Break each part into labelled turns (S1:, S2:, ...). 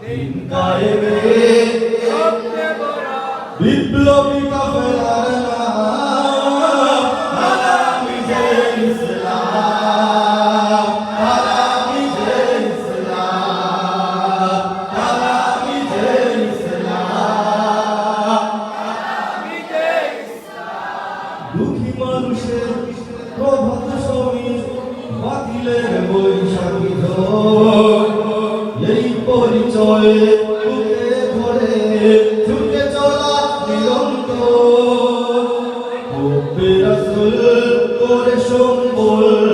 S1: দিন কায়েমে আলামিজে ইসলাম আলামিজে ইসলাম আলামিজে ইসলাম দুঃখী মানুষের প্রভাত সমীর বাতিলের বৈশাখী। এই পরিচয়ে বুকে ধরে ছুটে চলা রাসূল করে সম্বল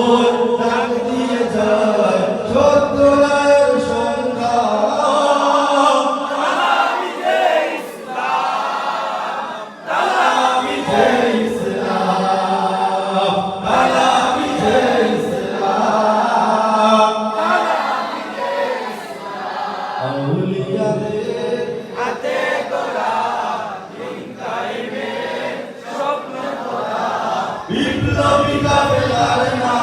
S1: विप्लवी का बेलारना